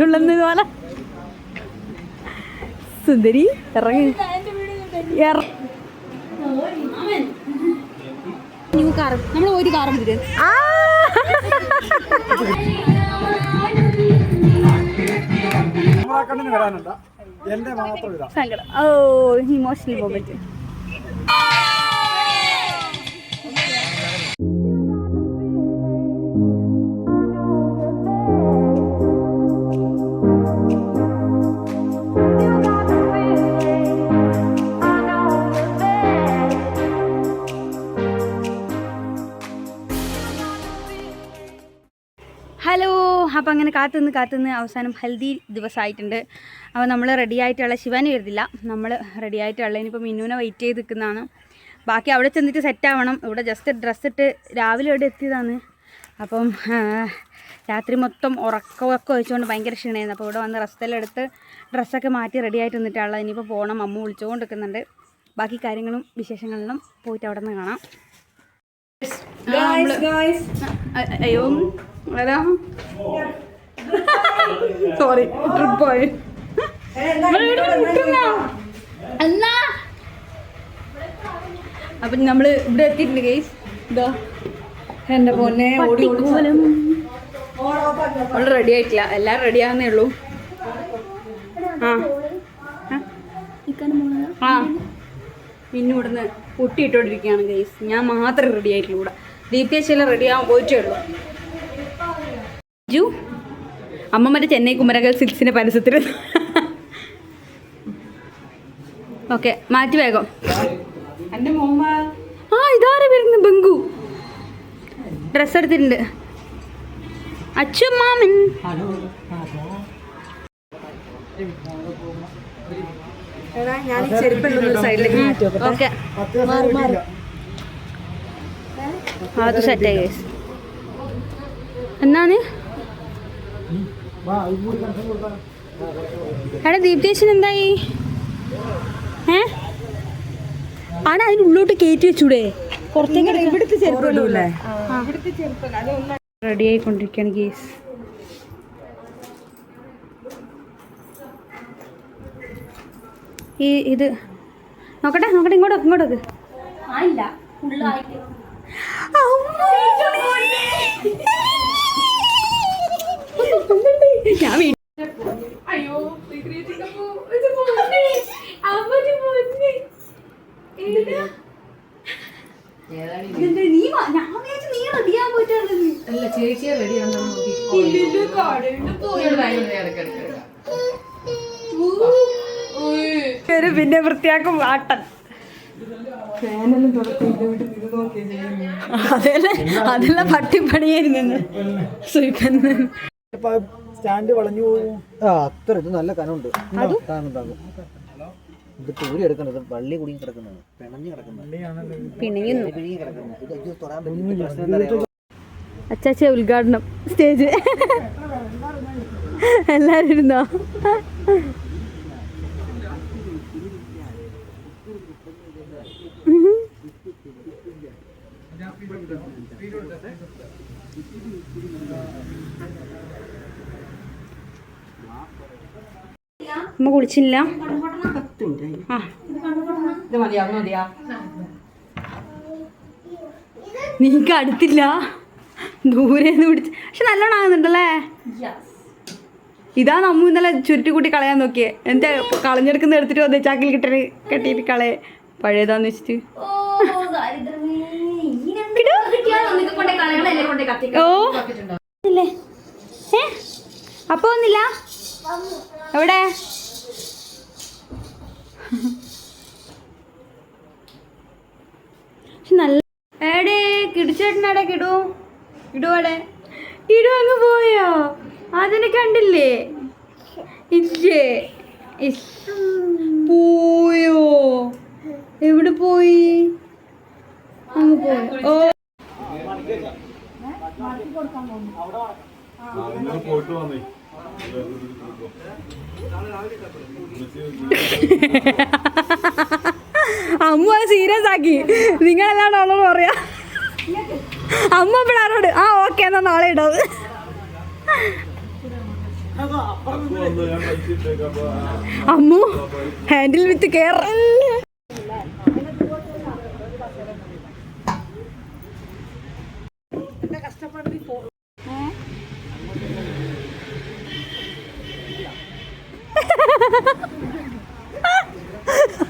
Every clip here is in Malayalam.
അതിന്റെ ഉള്ളിൽ പോലെ സുന്ദരി ഇറങ്ങി. ന്യൂ കാർ നമ്മൾ ഒരു കാർ ആ. സങ്കടം. ഓ ഇമോഷണൽ മൊമെന്റ് അങ്ങനെ കാത്തുനിന്ന് കാത്തുനിന്ന് അവസാനം ഹൽദി ദിവസമായിട്ടുണ്ട്. അപ്പോൾ നമ്മൾ റെഡി ആയിട്ടുള്ള ശിവാനി വരുന്നില്ല. നമ്മൾ റെഡി ആയിട്ടുള്ള ഇനിയിപ്പോൾ മിന്നുവിനെ വെയിറ്റ് ചെയ്ത് നിൽക്കുന്നതാണ്. ബാക്കി അവിടെ ചെന്നിട്ട് സെറ്റ് ആവണം. ഇവിടെ ജസ്റ്റ് ഡ്രസ്സ് ഇട്ട് രാവിലെ ഇവിടെ എത്തിയതാണ്. അപ്പം രാത്രി മൊത്തം ഉറക്കമൊക്കെ വെച്ചുകൊണ്ട് ഭയങ്കര ക്ഷീണമായിരുന്നു. അപ്പോൾ ഇവിടെ വന്ന് റെസ്റ്റെല്ലാം എടുത്ത് ഡ്രസ്സൊക്കെ മാറ്റി റെഡി ആയിട്ട് നിന്നിട്ടാണ് ഇനിയിപ്പോൾ പോകണം അമ്മ വിളിച്ചുകൊണ്ട് നിൽക്കുന്നുണ്ട്. ബാക്കി കാര്യങ്ങളും വിശേഷങ്ങളിലും പോയിട്ട് അവിടെ നിന്ന് കാണാം. അയ്യോ. വരാം സോറി ട്രിപ്പ് പോയി എന്നാ? അപ്പൊ നമ്മൾ ഇവിടെ എത്തിയിട്ടുണ്ട് ഗൈസ് ഇതോ. എന്റെ പൊന്നെ ഓടി അവൾ റെഡി ആയിട്ടില്ല. എല്ലാരും റെഡി ആവുന്നേ ഉള്ളൂ. ആ. ആ. പിന്നെ ഇവിടുന്ന് പൊട്ടിയിട്ടോണ്ടിരിക്കുകയാണ് ഗൈസ് ഞാൻ മാത്രം റെഡി ആയിട്ടുള്ളൂ ഇവിടെ. ദീപ്തേശെല്ലാം റെഡി ആവാൻ പോയിട്ടേ ഉള്ളൂ. ജു അമ്മ മറ്റേ ചെന്നൈ കുമരകൽ സിൽക്സിന്റെ പരസ്യത്തിൽ ഓക്കെ മാറ്റി വേഗം. ആ ഇതാരെ വരുന്നു ബംഗു. ഡ്രസ് എടുത്തിട്ടുണ്ട്. അച്ഛൻ മാമൻ ഞാൻ സൈഡിലേക്ക് മാറ്റി ഓക്കെ. അത് സെറ്റായി ഗൈസ് എന്നാണ്? എടാ ദീപ്തേശൻ എന്തായി? ഏ? ആണ് ഉള്ളോട്ട് കയറ്റി വെച്ചൂടെ? പുറത്തേക്ക് ഇവിടുത്തെ ചെരുപ്പിടൂല്ലേ റെഡി ആയിക്കൊണ്ടിരിക്കുകയാണ് ഗേസ് ഈ ഇത് നോക്കട്ടെ നോക്കട്ടെ ഇങ്ങോട്ട് ഇങ്ങോട്ട് വെക്ക്. ഞാൻ ഇതെന്താ നീ ഞാൻ നീ പോയിട്ടാണെന്ന്. അല്ല ചേച്ചിയെ റെഡി ആണെന്ന് നോക്കി. ഒരു പിന്നെ വൃത്തിയാക്കും വാട്ടൻ അതെല്ലാം അതെല്ലാം പട്ടിപ്പണിയായിരുന്നു സുയിപ്പന്ന് സ്റ്റാൻഡ് വളഞ്ഞു ആ അത്ര ഇത് നല്ല കനമുണ്ട്. ഇത് തൂരി എടുക്കുന്നത്. വള്ളി കുടുങ്ങി കിടക്കുന്നതാണ് പിണഞ്ഞു കിടക്കുന്നത്? അച്ചാച്ച ഉദ്ഘാടനം സ്റ്റേജ്. എല്ലാരും ഇരുന്നോ? അമ്മ കുളിച്ചില്ല. ആ. നീക്ക് അടുത്തില്ല. ദൂരെ പിടിച്ച്. പക്ഷെ നല്ലോണം ആകുന്നുണ്ടല്ലേ? ഇതാ നമ്മ ഇന്നലെ ചുരുട്ടി കൂട്ടി കളയാൻ നോക്കിയേ. എന്താ കളഞ്ഞെടുക്കുന്ന എടുത്തിട്ട് വന്നേ? ചാക്കിൽ കിട്ടണ കെട്ടിയിട്ട് കളയെ. പഴയതാന്ന് വെച്ചിട്ട്. ഓ അപ്പൊ ഒന്നില്ല എവിടെ? നല്ല എടേ കിടിച്ചേട്ടനടെ കിടു. ഇടുവടെ ഇടു അങ്ങ് പോയോ? അതിനെ കണ്ടില്ലേ? ഇല്ലേ. പോയോ? എവിടെ പോയി? അങ്ങ് പോയി. ഓ. അമ്മ സീരിയസ് ആക്കി. നിങ്ങളെല്ലാം ഉള്ളത് പറയാ? അമ്മ പിള്ളേരോട് ആ ഓക്കെ എന്നാ നാളെ ഇടാവ് അമ്മു ഹാൻഡിൽ വിത്ത് കെയർ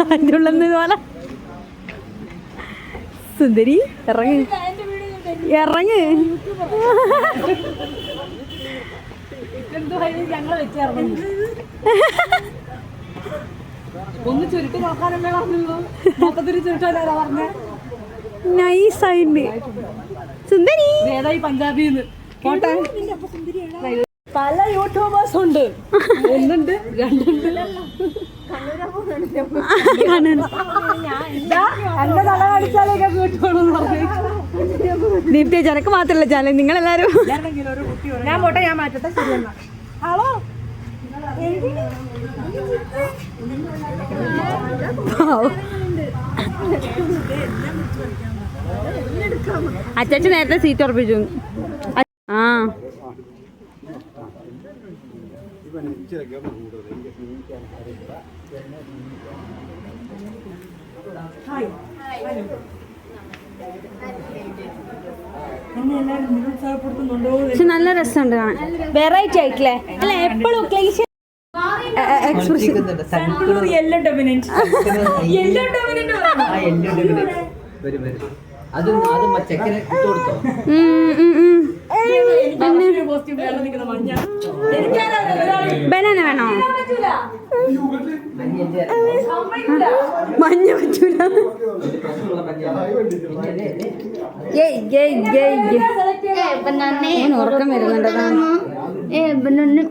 അതിന്റെ ഉള്ളെന്ന് പോലെ സുന്ദരി ഇറങ്ങ്. ഇറങ്ങ്. ഒന്ന് ചുരുട്ടി നോക്കാനല്ലേ പറഞ്ഞുള്ളൂ മൊത്തത്തിൽ ചുരുട്ടാനാ പറഞ്ഞ. നൈസായിട്ട് സുന്ദരി. ഏതായി പഞ്ചാബിന്ന്? പോട്ടെ. പല യൂട്യൂബേഴ്സ് ഉണ്ട്. ഒന്നുണ്ട് രണ്ടുണ്ട്. എന്റെ തല കാണിച്ചാലേ വീട്ടുള്ളൂ ദീപ്തി ജനക്ക് മാത്രല്ല ചാല നിങ്ങളെല്ലാരും. ഞാൻ പോട്ടെ ഞാൻ മാറ്റത്തെ ശരി എന്നാ ഹലോ? അച്ചാച്ച നേരത്തെ സീറ്റ് ഉറപ്പിച്ചു ആ നിരുത്സാഹപ്പെടുത്തുന്നുണ്ടോ പക്ഷെ നല്ല രസമുണ്ട് കാണാൻ. വെറൈറ്റി ആയിട്ടില്ലേ? അല്ല എപ്പോഴും ക്ലീശ എക്സ്പ്രഷൻ എല്ലാം ഡൊമിനന്റ് എല്ലാം ഡൊമിനന്റ് വരും വരും. അത് അത് ചെക്കനെ ഇട്ട് കൊടുത്തോ? ബനാന വേണോ? മഞ്ഞ പറ്റൂല. ഉറക്കം വരുന്നുണ്ട്.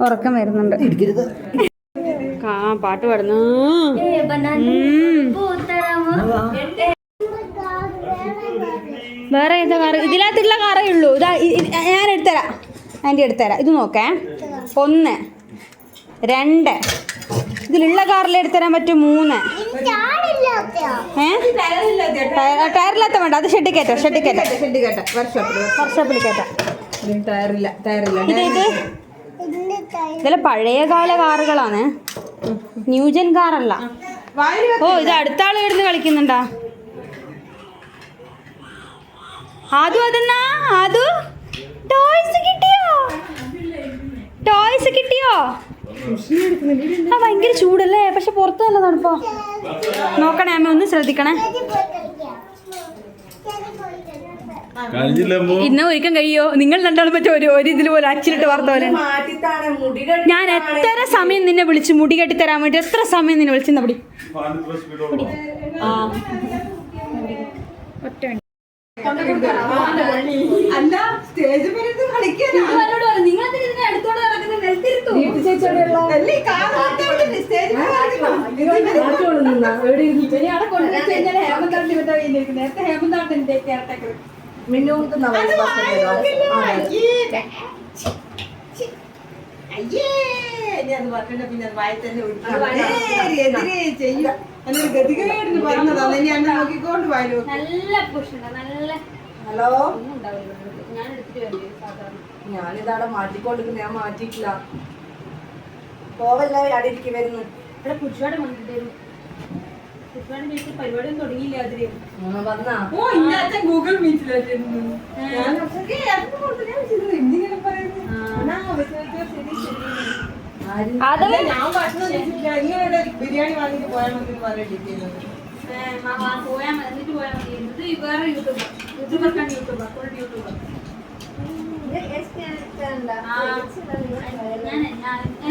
ഉറക്കം വരുന്നുണ്ട്. പാട്ട് പാടുന്നു. വേറെ ഏതാ കാറ് ഇതിനകത്തുള്ള കാറേ ഉള്ളൂ. ഇതാ ഞാൻ എടുത്തരാം. ആന്റി എടുത്തരാം. ഇത് നോക്കേ. ഒന്ന് രണ്ട്. ഇതിലുള്ള കാറിൽ എടുത്തരാൻ പറ്റും മൂന്ന്. ടയറില്ലാത്ത വേണ്ട. അത് ഷെഡ് കയറ്റാം ഷെഡ് കയറ്റാം. ഷെഡ് കേട്ട വർക്ക്ഷോപ്പിൽ വർഷോപ്പിൽ കയറ്റാം. ടയറില്ല ടയറില്ല. ഇത് ഇത് ഇതെല്ലാം പഴയ കാല കാറുകളാണ് ന്യൂജൻ കാറല്ല ഓ ഇത് അടുത്ത ആൾ കിടന്ന് കളിക്കുന്നുണ്ടാ? ആദു അതെന്നാ? ആദു? ടോയ്സ് കിട്ടിയോ? ടോയ്സ് കിട്ടിയോ? ആ ഭയങ്കര ചൂടല്ലേ? പക്ഷെ പുറത്ത് നല്ല തണുപ്പോ നോക്കണേ അമ്മ ഒന്ന് ശ്രദ്ധിക്കണേ. ഇന്ന ഒരിക്കൽ കഴിയോ? നിങ്ങൾ രണ്ടാളും പറ്റും ഒരു ഒരു ഇതിൽ പോലെ അച്ചിലിട്ട് വാർത്ത പോലെ. ഞാൻ എത്ര സമയം നിന്നെ വിളിച്ചു മുടി കെട്ടി തരാൻ വേണ്ടി എത്ര സമയം നിന്നെ വിളിച്ചു പടി ആ ഒറ്റ മിനിറ്റ്. അല്ല സ്റ്റേജ് പേര് കളിക്കാൻ നല്ല പുഷുണ്ട് നല്ല ഹലോ ഒന്നും ഉണ്ടാവില്ല ഞാൻ എടുത്തിട്ട് ഹലോ? ഞാൻ ഞാനിതവിടെ മാറ്റിക്കൊണ്ടിരിക്കുന്നു ഞാൻ മാറ്റിയിട്ടില്ല. പോവല്ല അവിടെ ഇരിക്കും വരുന്നു ഇവിടെ പുഷുവാട് വീട്ടിൽ പരിപാടിയൊന്നും തുടങ്ങിയില്ല അതിൽ. വന്നാ? ഓ ഗൂഗിൾ മീറ്റിലായിരുന്നു ഞാൻ ഇങ്ങനെ പറയുന്നു ഇങ്ങനെ ബിരിയാണി വാങ്ങിട്ട് പോയാൽ മതി എന്ന് പറഞ്ഞിട്ടിരിക്കുന്നത് പോയാൽ മതി. എന്നിട്ട് പോയാൽ മതി. ഇത് വേറെ യൂട്യൂബർ യൂട്യൂബർക്കാണ് യൂട്യൂബർ ഫുൾ യൂട്യൂബർ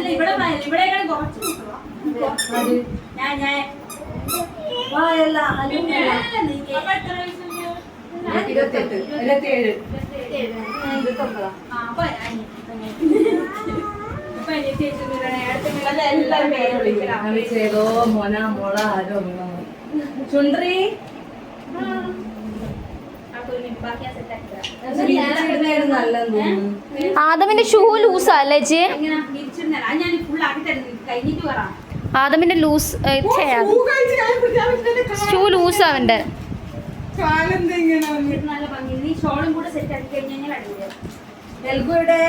ഇവിടെ ഇവിടെയൊക്കെ കുറച്ച്. ഞാൻ ഞാൻ? ഇരുപത്തെട്ട്. ഇരുപത്തിയേഴ്. ആ, ചെയ്തോ മോന മോള ആരോ ചുണ്ടറി ആദമിന്റെ ഷൂ ലൂസാ അല്ലേ ചേ ആദമിന്റെ ലൂസ് ഷൂ ലൂസ് അവന്റെ. കാലെന്താ ഇത് നല്ല ഭംഗി. നീ ഷോളും കൂടെ സെറ്റ് ആക്കി കഴിഞ്ഞ് കഴിഞ്ഞാൽ എവിടെ?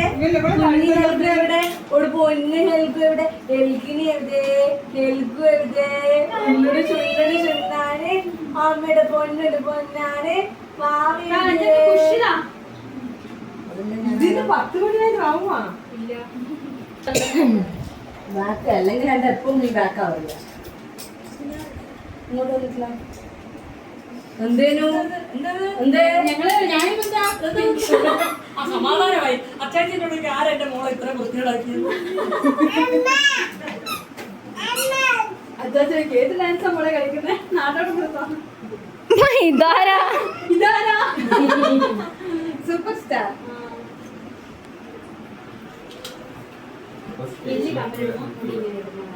കുഞ്ഞി എവിടെ? ഒരു പൊന്ന് എവിടെ? എവിടെ? എവിടെ? അമ്മയുടെ പൊന്നാണ്. ഇതിന് പത്ത് ആവുമാ ബാക്ക് അല്ലെങ്കിൽ എന്റെ എപ്പം നീ ബാക്ക് ആവില്ല ഇങ്ങോട്ട് വന്നിട്ടില്ല. എന്തേനു? എന്തേ? ഞങ്ങൾ ഞാനിപ്പോ ആ സമാധാനമായി. അച്ചാച്ചിനോട് ആരാ എന്റെ മോളെ ഇത്ര വൃത്തികളാക്കിയത് അച്ചാച്ചൻ ഏത് ഡാൻസ് നമ്മളെ കളിക്കുന്നത് നാട്ടോട്ട് കൊടുത്തോ ഇതാരാ? ഇതാരാ? സൂപ്പർ സ്റ്റാർ ജിമ്മിൽ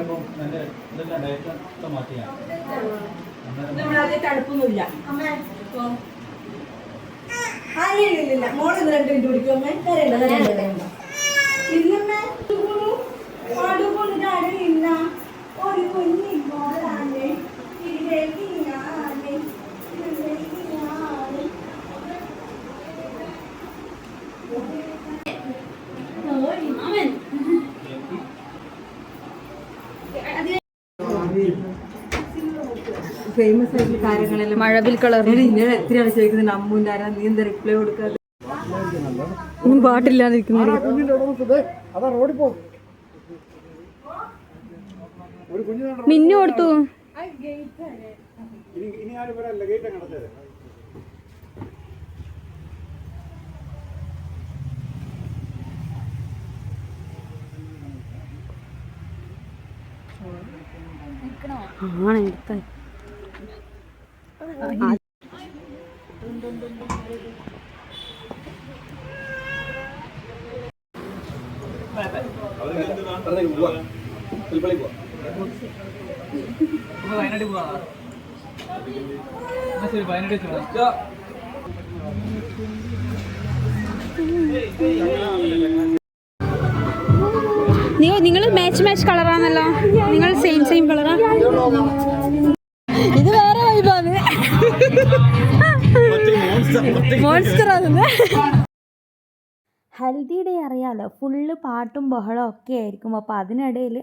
പോയപ്പോൾ എന്റെ ഇതെല്ലാം ഡയറ്റ് മാറ്റിയാണ്. നമ്മളാദ്യം തടുപ്പൊന്നുമില്ല അമ്മേ ആ ഇല്ല ഇല്ല ഇല്ല. മോൾ ഇന്ന് രണ്ട് മിനിറ്റ് പിടിക്കും അമ്മേ. കരയണ്ട കരയണ്ട കരയണ്ട ഇല്ലമ്മേ പാടുകൊണ്ടാണ് ഇല്ല. ഒരു കുഞ്ഞി മോളാണ് ഇതിലേക്ക് ഞാൻ ഇതിലേക്ക് ഞാൻ ഫേമസ് ആയിട്ടുള്ള കാര്യങ്ങളെല്ലാം മഴവിൽ കളർ. എത്രയാണ് ചോദിക്കുന്നത് അമ്മൂന്റെ ആരാ? നീ എന്താ റിപ്ലൈ കൊടുക്കാതെ ഒന്നും പാട്ടില്ലാതിരിക്കുന്നു. അതാ റോഡിൽ പോ. മിന്നു കൊടുത്തു ഇനി ആരും വരല്ല ഗേറ്റ് കടത്തത് ആണ് എടുത്ത വയനാട്ടിൽ നിങ്ങൾ മാച്ച് മാച്ച് കളറാണല്ലോ നിങ്ങൾ സെയിം സെയിം കളറാ ഇത് വേറെ വൈബാണ് monster ಅದನ್ನ ഡേ അറിയാലോ ഫുള്ള് പാട്ടും ബഹളവും ഒക്കെ ആയിരിക്കും. അപ്പോൾ അതിനിടയിൽ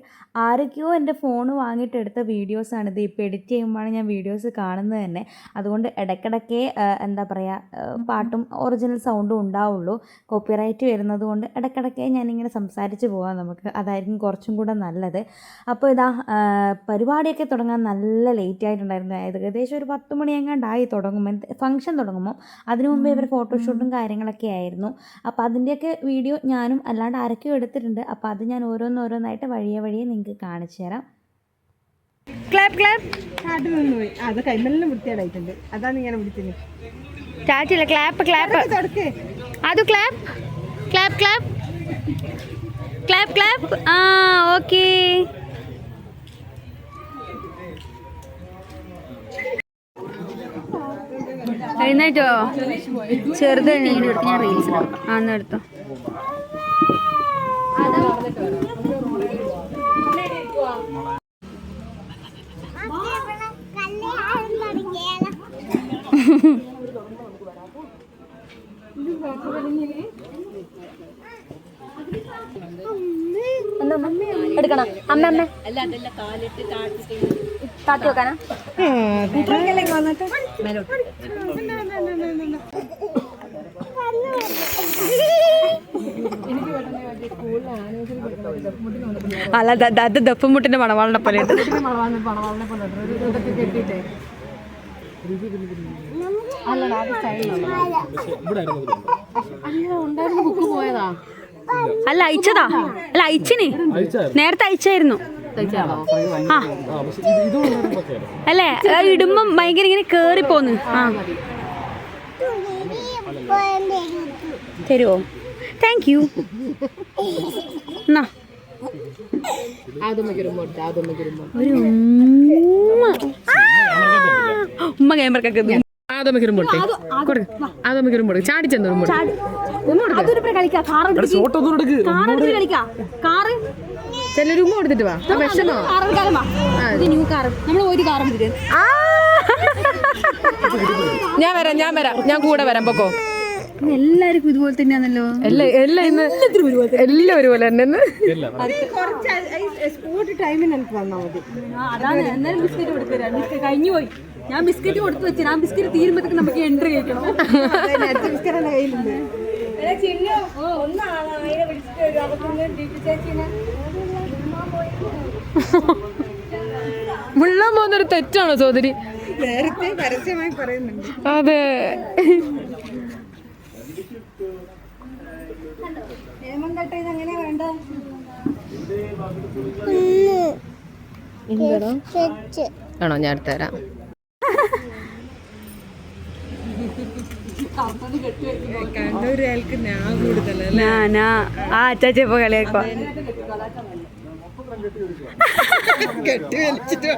ആരൊക്കെയോ എന്റെ ഫോൺ വാങ്ങിയിട്ടെടുത്ത വീഡിയോസാണ്. വീഡിയോസാണിത് ഇപ്പോൾ എഡിറ്റ് ചെയ്യുമ്പോഴാണ് ഞാൻ വീഡിയോസ് കാണുന്നത് തന്നെ. അതുകൊണ്ട് ഇടയ്ക്കിടയ്ക്ക് എന്താ പറയുക പാട്ടും ഒറിജിനൽ സൗണ്ടും ഉണ്ടാവുള്ളൂ. കോപ്പിറൈറ്റ് വരുന്നത് കൊണ്ട് ഇടയ്ക്കിടയ്ക്ക് ഞാനിങ്ങനെ സംസാരിച്ച് പോകാം നമുക്ക്. അതായിരിക്കും കുറച്ചും കൂടെ നല്ലത്. അപ്പോൾ ഇതാ പരിപാടിയൊക്കെ തുടങ്ങാൻ നല്ല ലേറ്റ് ആയിട്ടുണ്ടായിരുന്നു ഏകദേശം ഒരു പത്ത് മണിയെങ്ങാണ്ടായി തുടങ്ങുമ്പോൾ ഫംഗ്ഷൻ തുടങ്ങുമ്പോൾ അതിനു മുമ്പേ ഇവർ ഫോട്ടോഷൂട്ടും കാര്യങ്ങളൊക്കെ ആയിരുന്നു. അപ്പോൾ അതിന്റെയൊക്കെ വീഡിയോ ഞാനും അല്ലാണ്ട് ആരൊക്കെയോ എടുത്തിട്ടുണ്ട്. അപ്പോൾ അത് ഞാൻ ഓരോന്നോരോന്നായിട്ട് വഴിയെ വഴിയെ നിങ്ങൾക്ക് കാണിച്ചു തരാം. Clap clap. അത് കൈമെല്ലാം വൃത്തിയായിട്ടുണ്ട് അതാണ് ഇങ്ങനെ വിളിച്ചത്. ചാറ്റില്ല ക്ലാപ്പ് ക്ലാപ്പ്. അത് clap clap clap. Clap clap. ആ ഓക്കേ. എഴുന്നേറ്റോ? ചെറുത് ഞാൻ റീൽസ് ആ എന്നാ എടുത്തോ എടുക്കണം അമ്മ അമ്മ. താത്തി വെക്കാനാ? അല്ല ദ- അല്ലടാ അത് ദപ്പുമുട്ടിന്റെ മണവാളിനെ പോലെ ഉണ്ടായിരുന്നു ബുക്ക് പോയതാ. അല്ല അയച്ചതാ. അല്ല അയച്ചിന്. നേരത്തെ അയച്ചായിരുന്നു. ആ. അല്ലേ? ഇടുമ്പം ഭയങ്കര ഇങ്ങനെ കേറി പോന്ന് ആ. തരുമോ താങ്ക് യു എന്നാ? ഒരു ഉമ്മ. ഉമ്മ ക്യാമറക്കൊക്കെ ആദ്യമൊക്കെ കൊടുത്തേ കൊടുക്ക്. ആദ്യമൊക്കെ കൊടുക്ക് ചാടിച്ചെന്ന് ചിലർ ഉമ്മ കൊടുത്തിട്ട് വാ. വിഷമോ? ഞാൻ വരാം ഞാൻ വരാം. ഞാൻ കൂടെ വരാം. പൊക്കോ. എല്ലാവർക്കും ഇതുപോലെ തന്നെയാണല്ലോ. എല്ലാം ഒരുപോലെ തന്നെ ടൈമിന് എനിക്ക് വന്നാൽ മതി. അതാണ്. എന്നാലും ബിസ്ക്കറ്റ് കൊടുത്തരാ ബിസ്ക്കറ്റ് കഴിഞ്ഞു പോയി ഞാൻ ബിസ്ക്കറ്റ് കൊടുത്തു വെച്ചു ഞാൻ ബിസ്ക്കറ്റ് തീരുമ്പോഴത്തേക്ക് നമുക്ക് എൻട്രി കഴിക്കണം. മുള്ളാൻ പോകുന്നൊരു തെറ്റാണോ സോദരി? നേരത്തെ പരസ്യമായി പറയുന്നുണ്ട്. അതെ. ആണോ? ഞാൻ എടുത്തു തരാം കണ്ണൂരുകാർക്ക് ഞാൻ കൂടുതലല്ലേ ഞാനാ ആ അച്ചാച്ച ഇപ്പൊ കളിയാക്കോ കെട്ടി വലിച്ചിട്ട്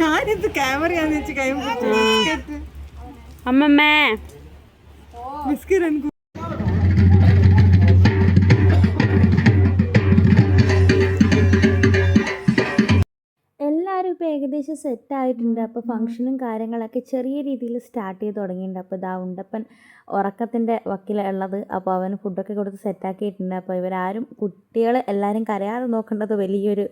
ഞാനിത് ക്യാമറയാന്ന് വെച്ച് കൈ അമ്മമ്മേ. ബിസ്ക്കറ്റ് ഏകദേശം സെറ്റ് ആയിട്ടുണ്ട് അപ്പോൾ ഫംഗ്ഷനും കാര്യങ്ങളൊക്കെ ചെറിയ രീതിയിൽ സ്റ്റാർട്ട് ചെയ്ത് തുടങ്ങിയിട്ടുണ്ട്. അപ്പോൾ ഇതാ ഉണ്ടപ്പൻ ഉറക്കത്തിന്റെ വക്കിലുള്ളത്. അപ്പോൾ അവന് ഫുഡൊക്കെ കൊടുത്ത് സെറ്റാക്കിയിട്ടുണ്ട്. അപ്പോൾ ഇവരാരും കുട്ടികൾ എല്ലാവരും കരയാതെ നോക്കേണ്ടത് വലിയൊരു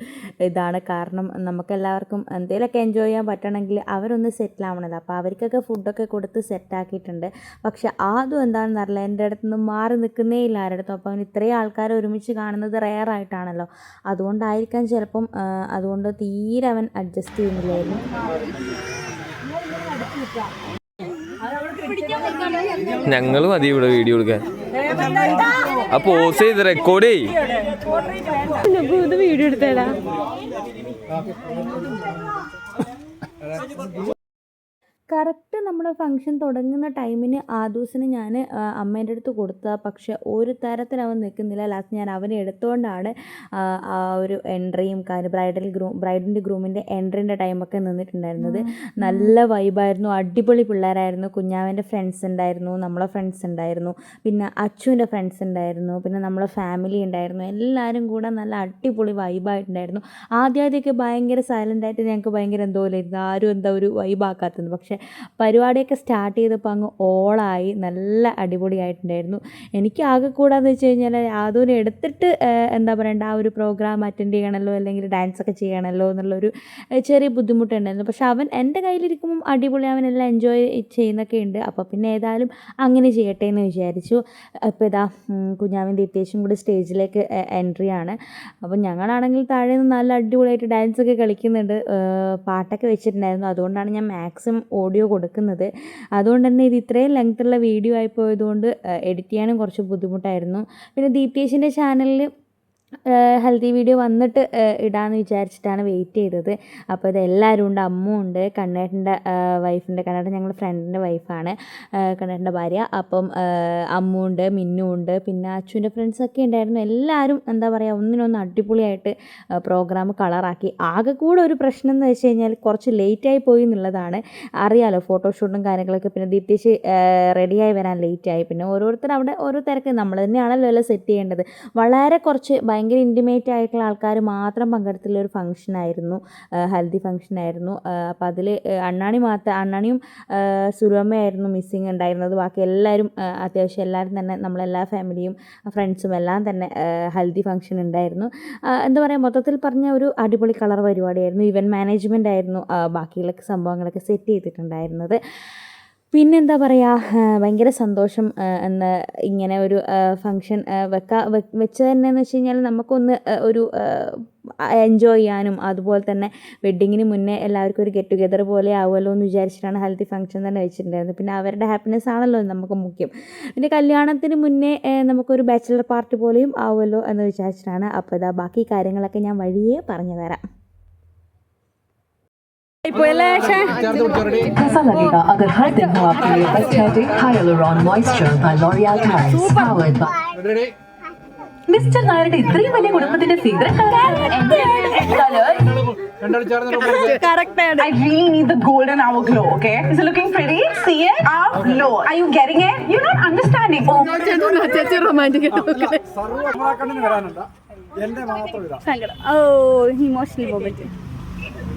ഇതാണ്. കാരണം നമുക്കെല്ലാവർക്കും എന്തെങ്കിലുമൊക്കെ എൻജോയ് ചെയ്യാൻ പറ്റണമെങ്കിൽ അവരൊന്ന് സെറ്റിൽ ആവണത് അപ്പോൾ അവർക്കൊക്കെ ഫുഡൊക്കെ കൊടുത്ത് സെറ്റാക്കിയിട്ടുണ്ട്. പക്ഷേ ആദ്യം എന്താണെന്ന് അറിയില്ല. എന്റെ അടുത്ത് നിന്ന് മാറി നിൽക്കുന്നേ ഇല്ല ആരുടെ അപ്പോൾ അവൻ ഇത്രയും ആൾക്കാരെ ഒരുമിച്ച് കാണുന്നത് റെയർ ആയിട്ടാണല്ലോ. അതുകൊണ്ടായിരിക്കാം ചിലപ്പം അതുകൊണ്ട് തീരെ അവൻ അഡ്ജസ്റ്റ് ചെയ്യുന്നില്ലായിരുന്നു ഞങ്ങൾ മതി ഇവിടെ വീഡിയോ എടുക്കാൻ. ആ പോസ് ചെയ്ത് റെക്കോർഡ് ചെയ് വീഡിയോ എടുത്തേടാ. കറക്റ്റ് നമ്മുടെ ഫംഗ്ഷൻ തുടങ്ങുന്ന ടൈമിന് ആ ദിവസം ഞാൻ അമ്മേന്റെ അടുത്ത് കൊടുത്ത പക്ഷെ ഒരു തരത്തിൽ അവൻ നിൽക്കുന്നില്ല. ലാസ്റ്റ് ഞാൻ അവനെ എടുത്തുകൊണ്ടാണ് ആ, ഒരു എൻട്രിയും കാര്യം ബ്രൈഡൽ ഗ്രൂം ബ്രൈഡിന്റെ ഗ്രൂമിന്റെ എൻട്രീന്റെ ടൈമൊക്കെ നിന്നിട്ടുണ്ടായിരുന്നത്. നല്ല വൈബായിരുന്നു. അടിപൊളി പിള്ളേരായിരുന്നു. കുഞ്ഞാവന്റെ ഫ്രണ്ട്സ് ഉണ്ടായിരുന്നു നമ്മളെ ഫ്രണ്ട്സ് ഉണ്ടായിരുന്നു പിന്നെ അച്ചുവിന്റെ ഫ്രണ്ട്സ് ഉണ്ടായിരുന്നു പിന്നെ നമ്മളെ ഫാമിലി ഉണ്ടായിരുന്നു. എല്ലാവരും കൂടെ നല്ല അടിപൊളി വൈബായിട്ടുണ്ടായിരുന്നു. ആദ്യാദ്യമൊക്കെ ഭയങ്കര സൈലന്റായിട്ട് ഞങ്ങൾക്ക് ഭയങ്കര എന്തോ ഇല്ലായിരുന്നു ആരും എന്താ ഒരു വൈബാക്കാത്തത്. പക്ഷേ പരിപാടിയൊക്കെ സ്റ്റാർട്ട് ചെയ്തപ്പോൾ അങ്ങ് ഓളായി നല്ല അടിപൊളിയായിട്ടുണ്ടായിരുന്നു. എനിക്ക് ആകെ കൂടാന്ന് വെച്ച് കഴിഞ്ഞാൽ ആദൂനെ എടുത്തിട്ട് എന്താ പറയണ്ട ആ ഒരു പ്രോഗ്രാം അറ്റൻഡ് ചെയ്യണമല്ലോ അല്ലെങ്കിൽ ഡാൻസ് ഒക്കെ ചെയ്യണമല്ലോ എന്നുള്ളൊരു ചെറിയ ബുദ്ധിമുട്ടുണ്ടായിരുന്നു. പക്ഷെ അവൻ എന്റെ കയ്യിലിരിക്കുമ്പം അടിപൊളി അവനെല്ലാം എൻജോയ് ചെയ്യുന്നൊക്കെ ഉണ്ട്. അപ്പോൾ പിന്നെ ഏതായാലും അങ്ങനെ ചെയ്യട്ടെ എന്ന് വിചാരിച്ചു. അപ്പോൾ ഇതാ കുഞ്ഞാവിൻ ദീപ്തേശും കൂടി സ്റ്റേജിലേക്ക് എൻട്രി ആണ്. അപ്പോൾ ഞങ്ങളാണെങ്കിൽ താഴെ നിന്ന് നല്ല അടിപൊളിയായിട്ട് ഡാൻസ് ഒക്കെ കളിക്കുന്നുണ്ട്. പാട്ടൊക്കെ വെച്ചിട്ടുണ്ടായിരുന്നു. അതുകൊണ്ടാണ് ഞാൻ മാക്സിമം ഓഡിയോ കൊടുക്കുന്നത്. അതുകൊണ്ട് തന്നെ ഇത് ഇത്രയും ലെങ്ത്തുള്ള വീഡിയോ ആയി പോയതുകൊണ്ട് എഡിറ്റ് ചെയ്യാനും കുറച്ച് ബുദ്ധിമുട്ടായിരുന്നു. പിന്നെ ദീപ്തേഷിന്റെ ചാനലിൽ ഹെൽത്തി വീഡിയോ വന്നിട്ട് ഇടാമെന്ന് വിചാരിച്ചിട്ടാണ് വെയിറ്റ് ചെയ്തത്. അപ്പോൾ ഇത് എല്ലാവരും ഉണ്ട് അമ്മും ഉണ്ട് കണ്ണേട്ടന്റെ വൈഫിന്റെ കണ്ണേട്ടൻ ഞങ്ങളുടെ ഫ്രണ്ടിന്റെ വൈഫാണ് കണ്ണേട്ടന്റെ ഭാര്യ. അപ്പം ഏഹ്, അമ്മു ഉണ്ട് മിന്നു ഉണ്ട് പിന്നെ അച്ചുവിന്റെ ഫ്രണ്ട്സൊക്കെ ഉണ്ടായിരുന്നു. എല്ലാവരും എന്താ പറയുക ഒന്നിനൊന്ന് അടിപൊളിയായിട്ട് പ്രോഗ്രാം കളറാക്കി ആകെ കൂടെ ഒരു പ്രശ്നം എന്ന് വെച്ച് കഴിഞ്ഞാൽ കുറച്ച് ലേറ്റായി പോയി എന്നുള്ളതാണ്. അറിയാലോ ഫോട്ടോഷൂട്ടും കാര്യങ്ങളൊക്കെ പിന്നെ ദീപ്തിച്ച് റെഡിയായി വരാൻ ലേറ്റായി പിന്നെ ഓരോരുത്തർ അവിടെ ഓരോ തിരക്ക്. നമ്മൾ തന്നെയാണല്ലോ എല്ലാം സെറ്റ് ചെയ്യേണ്ടത്. വളരെ കുറച്ച് ഭയങ്കര ഇന്റിമേറ്റ് ആയിട്ടുള്ള ആൾക്കാർ മാത്രം പങ്കെടുത്തുള്ള ഒരു ഫംഗ്ഷൻ ആയിരുന്നു ഹൽദി ഫംഗ്ഷൻ ആയിരുന്നു. അപ്പോൾ അതിൽ അണ്ണാണി മാത്രം അണ്ണാണിയും സുരമ്മയായിരുന്നു മിസ്സിങ് ഉണ്ടായിരുന്നത്. ബാക്കി എല്ലാവരും അത്യാവശ്യം എല്ലാവരും തന്നെ നമ്മളെല്ലാ ഫാമിലിയും ഫ്രണ്ട്സും എല്ലാം തന്നെ ഹൽദി ഫംഗ്ഷൻ ഉണ്ടായിരുന്നു. എന്താ പറയുക മൊത്തത്തിൽ പറഞ്ഞ ഒരു അടിപൊളി കളർ പരിപാടിയായിരുന്നു. ഇവന്റ് മാനേജ്മെന്റ് ആയിരുന്നു ബാക്കിയുള്ള സംഭവങ്ങളൊക്കെ സെറ്റ് ചെയ്തിട്ടുണ്ടായിരുന്നത്. പിന്നെന്താ പറയുക ഭയങ്കര സന്തോഷം എന്താ ഇങ്ങനെ ഒരു ഫങ്ഷൻ വെക്കാ വെച്ച തന്നെയെന്ന് വെച്ച് കഴിഞ്ഞാൽ നമുക്കൊന്ന് ഒരു എൻജോയ് ചെയ്യാനും അതുപോലെ തന്നെ വെഡ്ഡിങ്ങിന് മുന്നേ എല്ലാവർക്കും ഒരു ഗെറ്റ് ടുഗെദർ പോലെ ആവുമല്ലോ എന്ന് വിചാരിച്ചിട്ടാണ് ഹെൽത്തി ഫംഗ്ഷൻ തന്നെ വെച്ചിട്ടുണ്ടായിരുന്നത്. പിന്നെ അവരുടെ ഹാപ്പിനെസ് ആണല്ലോ നമുക്ക് മുഖ്യം. പിന്നെ കല്യാണത്തിന് മുന്നേ നമുക്കൊരു ബാച്ചിലർ പാർട്ടി പോലെയും ആവുമല്ലോ എന്ന് വിചാരിച്ചിട്ടാണ് അപ്പോൾ ഇതാ ബാക്കി കാര്യങ്ങളൊക്കെ ഞാൻ വഴിയേ പറഞ്ഞു തരാം. कैसा लगेगा अगर हर दिन हो आपके लिए aesthetic hyaluron moisture by L'Oreal Paris powered by mister നായരുടെ ഇത്രയും വലിയ കുടുംബത്തിന്റെ secret I really need the golden hour glow, okay? Is it looking pretty? See it? Hour glow. Are you getting it? You're not understanding. Oh, ചേച്ചി റൊമാൻറ്റിക് സർവ്വകണ്ണിന് വരാനുണ്ട് എന്റെ മാത്രം ഇതാ സങ്കടം ഓ ഇമോഷണൽ മൊമെന്റ്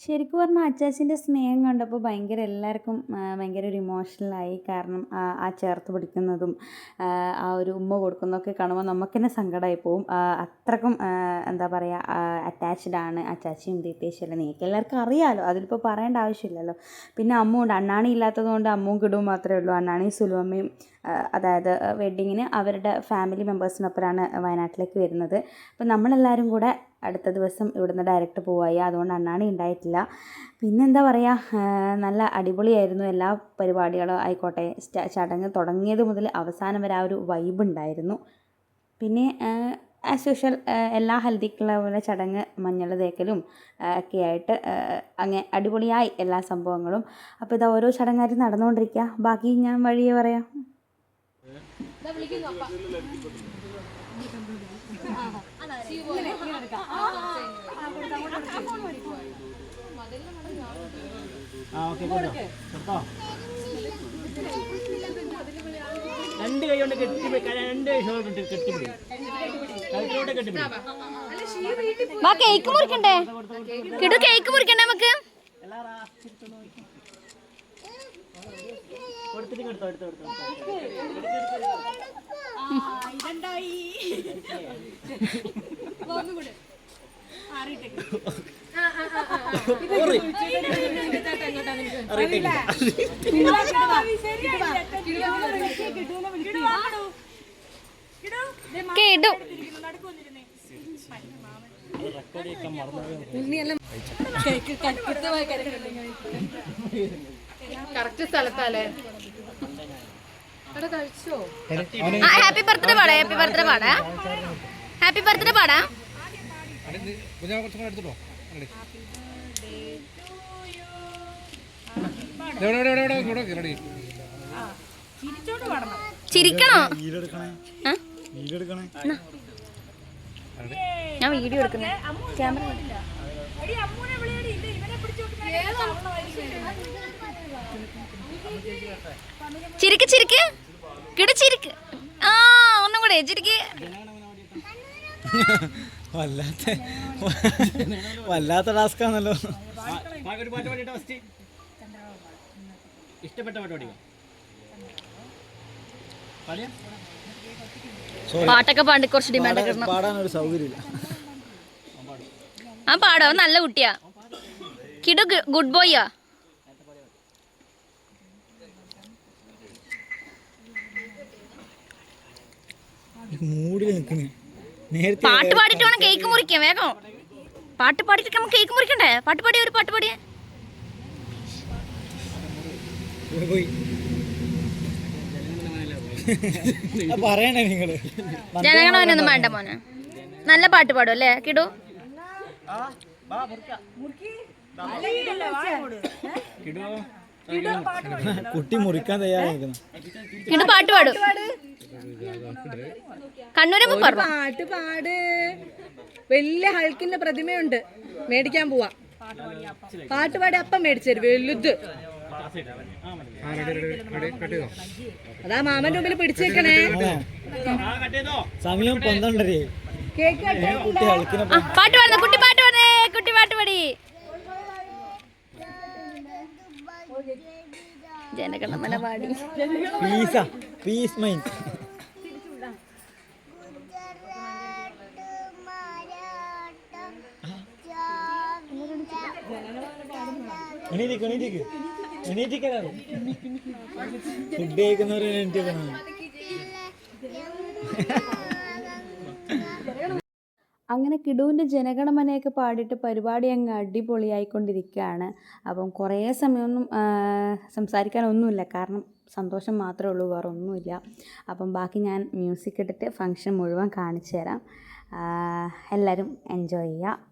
ശരിക്കും പറഞ്ഞാൽ അച്ചാച്ചിന്റെ സ്നേഹം കണ്ടപ്പോൾ ഭയങ്കര എല്ലാവർക്കും ഭയങ്കര ഒരു ഇമോഷണലായി കാരണം ആ ചേർത്ത് പിടിക്കുന്നതും ആ, ഒരു ഉമ്മ കൊടുക്കുന്നതൊക്കെ കാണുമ്പോൾ നമുക്ക് തന്നെ സങ്കടമായി പോവും അത്രക്കും എന്താ പറയുക അറ്റാച്ച്ഡ് ആണ് അച്ചാച്ചിയും ദീപേശെല്ലാം നിങ്ങൾക്ക് എല്ലാവർക്കും അറിയാമല്ലോ അതിലിപ്പോൾ പറയേണ്ട ആവശ്യമില്ലല്ലോ. പിന്നെ അമ്മുണ്ട് അണ്ണാണി ഇല്ലാത്തതുകൊണ്ട് അമ്മും കിടും മാത്രമേ ഉള്ളൂ. അണ്ണാണിയും സുലുവമ്മയും അതായത് വെഡ്ഡിങ്ങിന് അവരുടെ ഫാമിലി മെമ്പേഴ്സിനൊപ്പമാണ് വയനാട്ടിലേക്ക് വരുന്നത്. അപ്പോൾ നമ്മളെല്ലാവരും കൂടെ അടുത്ത ദിവസം ഇവിടുന്ന് ഡയറക്റ്റ് പോവായി. അതുകൊണ്ട് അണ്ണാണി ഉണ്ടായിട്ടില്ല പിന്നെന്താ പറയുക നല്ല അടിപൊളിയായിരുന്നു എല്ലാ പരിപാടികളും ആയിക്കോട്ടെ. ചടങ്ങ് തുടങ്ങിയത് മുതൽ അവസാനം വരെ ആ ഒരു വൈബ് ഉണ്ടായിരുന്നു. പിന്നെ ആസ് യൂഷ്വൽ എല്ലാ ഹൽദിക്കുള്ള പോലെ ചടങ്ങ് മഞ്ഞൾ തേക്കലും ഒക്കെ ആയിട്ട് അങ്ങനെ അടിപൊളിയായി എല്ലാ സംഭവങ്ങളും. അപ്പോൾ ഇത് ഓരോ ചടങ്ങായിട്ട് നടന്നുകൊണ്ടിരിക്കുക ബാക്കി ഞാൻ വഴിയെ പറയാം. രണ്ട് കൈ കൊണ്ട് കെട്ടിപ്പിടി രണ്ട് ഷോൾഡർ ഇട്ട് കെട്ടിപ്പിടി കഴുത്തിലോട്ട് കെട്ടിപ്പിടി വാ കേക്ക് മുറിക്കണ്ടേ? കിടു കേക്ക് മുറിക്കണ്ടേ നമുക്ക്? കൊടുത്തിട്ട് എടുത്തോ എടുത്തോ എടുത്തോ. കേടു കറക്റ്റ് ഹാപ്പി ബർത്ത്ഡേ പാടാ ഹാപ്പി ബർത്ത്ഡേ പാടാ. ഹാപ്പി ബർത്ത്ഡേ പാടാ. ഞാൻ വീഡിയോ എടുക്കുന്നേ. ക്യാമറ ചിരിക്ക് ചിരിക്ക്. കിട ചിരിക്ക്. ആ ഒന്നും കൂടെ ചിരിക്ക്. വല്ലാത്ത വല്ലാത്ത ടാസ്ക് ആണല്ലോ ഒരു പാട്ട് ഇഷ്ടപ്പെട്ട പാട്ടൊക്കെ പാടി കുറച്ച് ഡിമാൻഡ് സൗകര്യമില്ല. ആ പാടോ നല്ല കുട്ടിയാ. കിടു ഗുഡ് ബോയ്യാ മൂടിൽ നിൽക്കുന്നേ. പാട്ട് പാടിയിട്ട് വേണം കേക്ക് മുറിക്കാൻ വേഗം. പാട്ട് പാടിയിട്ട് നമുക്ക് കേക്ക് മുറിക്കണ്ടേ? പാട്ട് പാടിയ ഒരു പാട്ട് പാടിയേ. പറയണേ നിങ്ങൾ. ജനഗണമനൊന്നും വേണ്ട മോനെ. നല്ല പാട്ട് പാടും അല്ലേ കിടു. കുട്ടി മുറിക്കാൻ തയ്യാറായിരിക്കുന്നു. കിടു പാട്ട് പാടും. കണ്ണൂരൊക്കെ പറഞ്ഞു പാട്ട് പാട്. വലിയ ഹൾക്കിന്റെ പ്രതിമയുണ്ട്. മേടിക്കാൻ പോവാ. പാട്ട് പാടി അപ്പം മേടിച്ചു വലുത്. അതാ മാമന്റെ മുമ്പിൽ പിടിച്ചേക്കണേ. സമയം പന്ത്രണ്ടരേ കേക്ക് പാട്ട് പാടുന്ന. കുട്ടി പാട്ട് പാടേ കുട്ടി പാട്ട് പാടി. ജനഗണമന പാടി പീസ പീസ് മൈൻഡ് ഫുഡ് കഴിക്കുന്നവരെ എണീറ്റിക്കണം അങ്ങനെ കിടുവിന്റെ ജനഗണമനയൊക്കെ പാടിയിട്ട് പരിപാടി അങ്ങ് അടിപൊളിയായിക്കൊണ്ടിരിക്കുകയാണ്. അപ്പം കുറേ സമയമൊന്നും സംസാരിക്കാനൊന്നുമില്ല. കാരണം സന്തോഷം മാത്രമേ ഉള്ളൂ വേറെ ഒന്നുമില്ല അപ്പം ബാക്കി ഞാൻ മ്യൂസിക് ഇട്ടിട്ട് ഫങ്ഷൻ മുഴുവൻ കാണിച്ചു തരാം എല്ലാവരും എൻജോയ് ചെയ്യുക.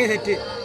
Okay set